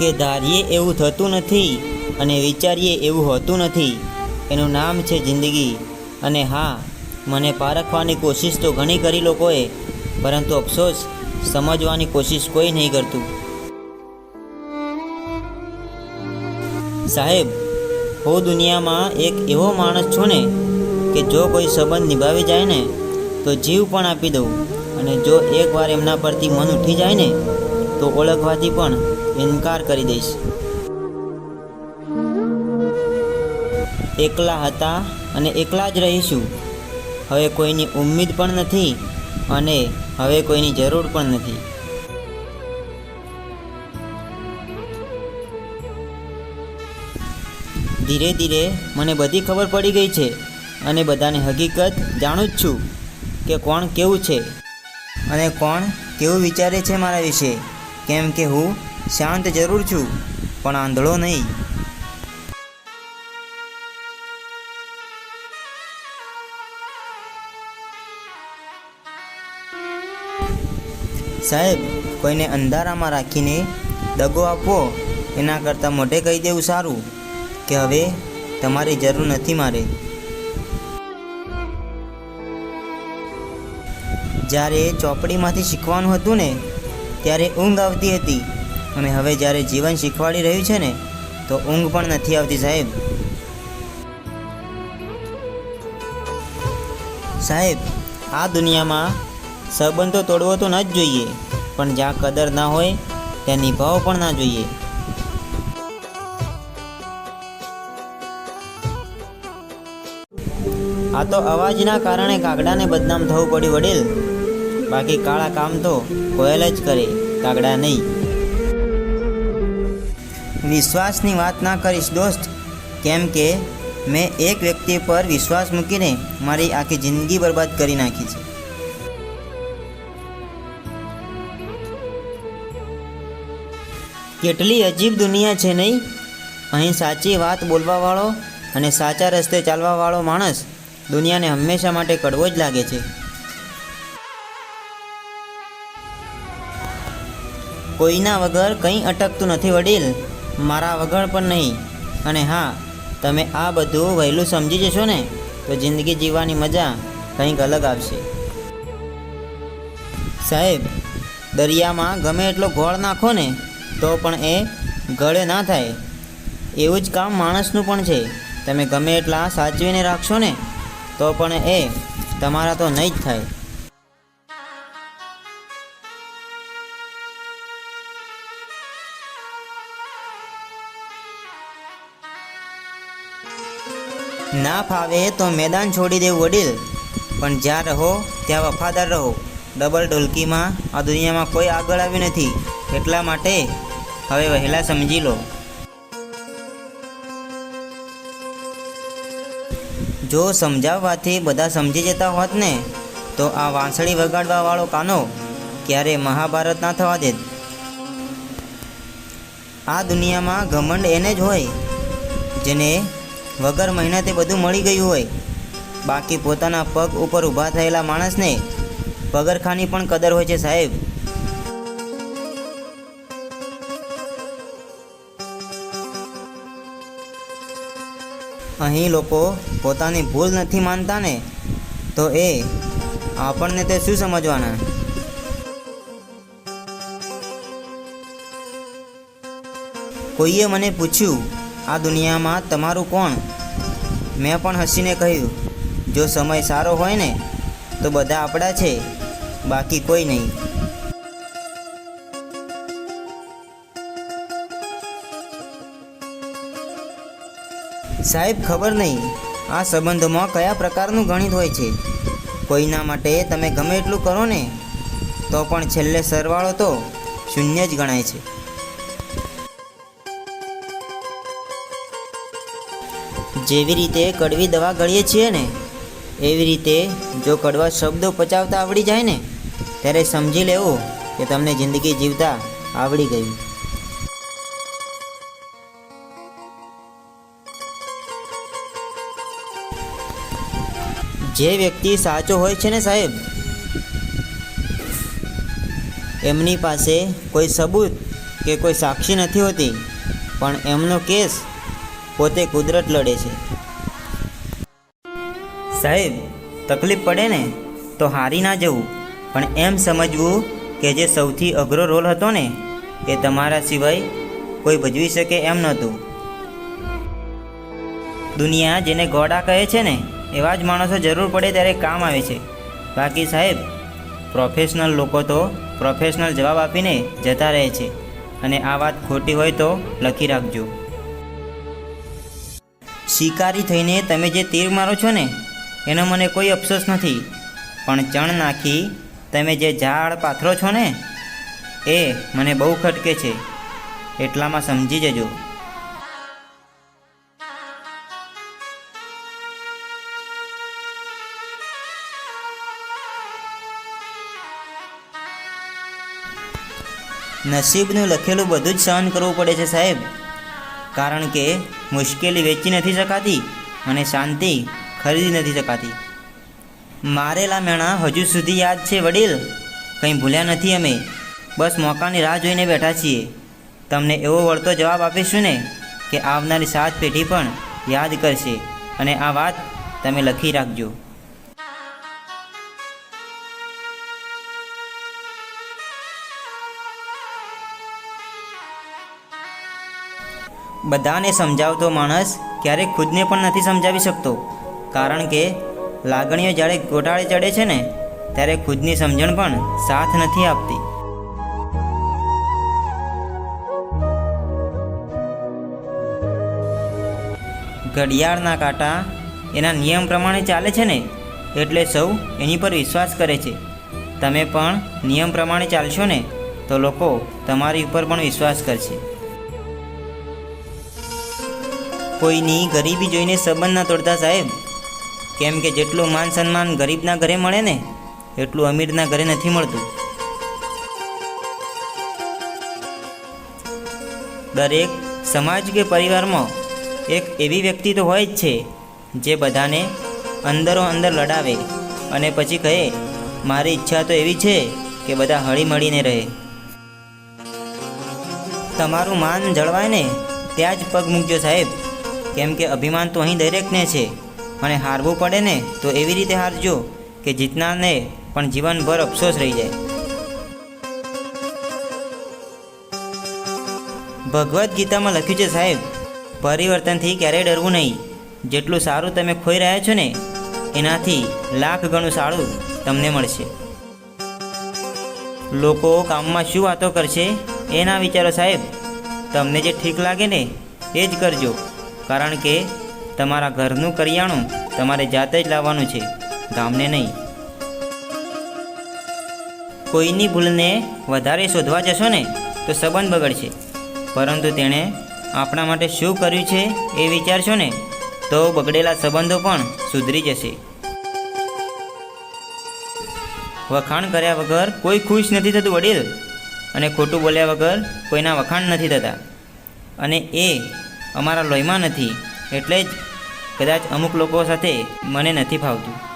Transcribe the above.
કે ધારીએ એવું થતું નથી અને વિચારીએ એવું હોતું નથી. એનું નામ છે જિંદગી. અને હા, મને પારખવાની કોશિશ તો ઘણી કરી લોકોએ, પરંતુ અફસોસ, સમજવાની કોશિશ કોઈ નહીં કરતું. સાહેબ, હું દુનિયામાં એક એવો માણસ છું ને કે જો કોઈ સંબંધ નિભાવી જાય ને, તો જીવ પણ આપી દઉં. અને જો એકવાર એમના પરથી મન ઉઠી જાય ને તો ઓળખવાથી પણ ઇનકાર કરી દઈશ. એકલા હતા અને એકલા જ રહીશું. હવે કોઈની ઉમ્મીદ પણ નથી અને હવે કોઈની જરૂર પણ નથી. ધીરે ધીરે મને બધી ખબર પડી ગઈ છે અને બધાની હકીકત જાણું જ છું કે કોણ કેવું છે અને કોણ કેવું વિચારે છે મારા વિશે. કેમ કે હું શાંત જરૂર છું, પણ આંધળો નહીં. સાહેબ, કોઈને અંધારામાં રાખીને દગો આપવો, એના કરતાં મોઢે કહી દેવું સારું, કે હવે તમારી જરૂર નથી મારે. જ્યારે ચોપડીમાંથી શીખવાનું હતું ને ત્યારે ઊંઘ આવતી હતી. અને હવે જ્યારે જીવન શીખવાડી રહ્યું છે ને, તો ઊંઘ પણ નથી આવતી સાહેબ. સાહેબ, આ દુનિયામાં સંબંધો તોડવો તો ન જ જોઈએ, પણ જ્યાં કદર ના હોય, ત્યાં નિભાવો પણ ના જોઈએ. આ તો અવાજના કારણે કાગડાને બદનામ થવું પડ્યું વડીલ. બાકી કાળા કામ તો કોયલ જ કરે કાગડા નહીં. વિશ્વાસની વાત ના કરીશ, દોસ્ત. કેમ કે મેં એક વ્યક્તિ પર વિશ્વાસ મૂકીને મારી આખી જિંદગી બરબાદ કરી નાખી છે. કેટલી અજીબ દુનિયા છે નહીં? અહીં સાચી વાત બોલવાવાળો અને સાચા રસ્તે ચાલવાવાળો માણસ દુનિયાને હંમેશા માટે કડવો જ લાગે છે. કોઈના વગર કંઈ અટકતું નથી વડીલ. મારા વગર પણ નહીં. અને હા, તમે આ બધું વહેલું સમજી જશો ને, તો જિંદગી જીવવાની મજા કંઈક અલગ આવશે. સાહેબ, દરિયામાં ગમે એટલો ગોળ નાખો ને, તો પણ એ ગળે ના થાય. એવું જ કામ માણસનું પણ છે. તમે ગમે એટલા સાચવીને રાખશો ને, તો પણ એ તમારા તો નહીં જ થાય. ના ફાવે તો મેદાન છોડી દેવું વડીલ. પણ જ્યાં રહો, ત્યાં વફાદાર રહો. ડબલ ઢોલકીમાં આ દુનિયામાં કોઈ આગળ આવ્યું નથી. એટલા માટે હવે વહેલા સમજી લો. જો સમજાવવાથી બધા સમજી જતા હોત ને, તો આ વાંસળી વગાડવાવાળો કાનો ક્યારે મહાભારત ના થવા દેત. આ દુનિયામાં ઘમંડ એને જ હોય, જેને વગર મહેનતે બધું મળી ગયું હોય. બાકી પોતાના પગ ઉપર ઊભા થયેલા માણસને પગરખાની પણ કદર હોય છે સાહેબ. અહીં લોકો પોતાની ભૂલ નથી માનતા ને તો એ આપણને તે શું સમજવાના? કોઈએ મને પૂછ્યું આ દુનિયામાં તમારું કોણ? મેં પણ હસીને કહ્યું, જો સમય સારો હોય ને, તો બધા આપણા છે, બાકી કોઈ નહીં. સાહેબ, ખબર નહીં, આ સંબંધોમાં કયા પ્રકારનું ગણિત હોય છે? કોઈના માટે તમે ગમે એટલું કરો ને, તો પણ છેલ્લે સરવાળો તો શૂન્ય જ ગણાય છે. જેવી રીતે કડવી દવા ગળીએ છીએ ને, એવી રીતે જો કડવા શબ્દો પચાવતા આવડી જાય ને, ત્યારે સમજી લેવું કે તમને જિંદગી જીવતા આવડી ગયું. જે વ્યક્તિ સાચો હોય છે ને સાહેબ, એમની પાસે કોઈ સબૂત કે કોઈ સાક્ષી નથી હોતી, પણ એમનો કેસ પોતે કુદરત લડે છે. સાહેબ, તકલીફ પડે ને, તો હારી ના જવું. પણ એમ સમજવું કે જે સૌથી અઘરો રોલ હતો ને, એ તમારા સિવાય કોઈ ભજવી શકે એમ નહોતું. દુનિયા જેને ગોડા કહે છે ને, એવા જ માણસો જરૂર પડે ત્યારે કામ આવે છે. બાકી સાહેબ પ્રોફેશનલ લોકો તો પ્રોફેશનલ જવાબ આપીને જતા રહે છે. અને આ વાત ખોટી હોય તો લખી રાખજો. શિકારી થઈને તમે જે તીર મારો છો ને, એનો મને કોઈ અફસોસ નથી. પણ ચણ નાખી તમે જે ઝાડ પાથરો છો ને, એ મને બહુ ખટકે છે. એટલામાં સમજી જજો. નસીબનું લખેલું બધું જ સહન કરવું પડે છે સાહેબ. કારણ કે મુશ્કેલી વેચી નથી શકાતી અને શાંતિ ખરીદી નથી શકાતી. મારેલા મેણા હજુ સુધી યાદ છે વડીલ. કંઈ ભૂલ્યા નથી અમે. બસ મોકાની રાહ જોઈને બેઠા છીએ. તમને એવો વળતો જવાબ આપીશું ને કે આવનારી સાત પેઢી પણ યાદ કરશે. અને આ વાત તમે લખી રાખજો. બધાને સમજાવતો માણસ ક્યારેક ખુદને પણ નથી સમજાવી શકતો. કારણ કે લાગણીઓ જ્યારે ગોટાળે ચડે છે ને, ત્યારે ખુદની સમજણ પણ સાથ નથી આપતી. ઘડિયાળના કાંટા એના નિયમ પ્રમાણે ચાલે છે ને, એટલે સૌ એની પર વિશ્વાસ કરે છે. તમે પણ નિયમ પ્રમાણે ચાલશો ને, તો લોકો તમારી ઉપર પણ વિશ્વાસ કરશે. કોઈની ગરીબી જોઈને સંબંધ ના તોડતા સાહેબ. કેમ કે જેટલું માન સન્માન ગરીબના ઘરે મળે ને, એટલું અમીરના ઘરે નથી મળતું. દરેક સમાજ કે પરિવારમાં એક એવી વ્યક્તિ તો હોય જ છે, જે બધાને અંદરો અંદર લડાવે અને પછી કહે, મારી ઈચ્છા તો એવી છે કે બધા હળી મળીને રહે. તમારું માન જળવાય ને, ત્યાં જ પગ મૂકજો સાહેબ. કેમ કે અભિમાન તો અહીં દરેકને છે અને હારવું પડે ને તો એવી રીતે હારજો કે જીતનારને પણ જીવનભર અફસોસ રહી જાય. ભગવદ્ ગીતામાં લખ્યું છે સાહેબ, પરિવર્તનથી ક્યારેય ડરવું નહીં. જેટલું સારું તમે ખોઈ રહ્યા છો ને, એનાથી લાખ ગણું સારું તમને મળશે. લોકો કામમાં શું વાતો કરશે, એના વિચારો સાહેબ, તમને જે ઠીક લાગે ને, એ જ કરજો. કારણ કે તમારા ઘરનું કરિયાણું તમારે જાતે જ લાવવાનું છે, ગામને નહીં. કોઈની ભૂલને વધારે શોધવા જશો ને, તો સંબંધ બગડશે. પરંતુ તેણે આપણા માટે શું કર્યું છે એ વિચારશો ને, તો બગડેલા સંબંધો પણ સુધરી જશે. વખાણ કર્યા વગર કોઈ ખુશ નથી થતું વડીલ, અને ખોટું બોલ્યા વગર કોઈના વખાણ નથી થતા. અને એ અમારા લોહીમાં નથી એટલે જ કદાચ અમુક લોકો સાથે મને નથી ફાવતું.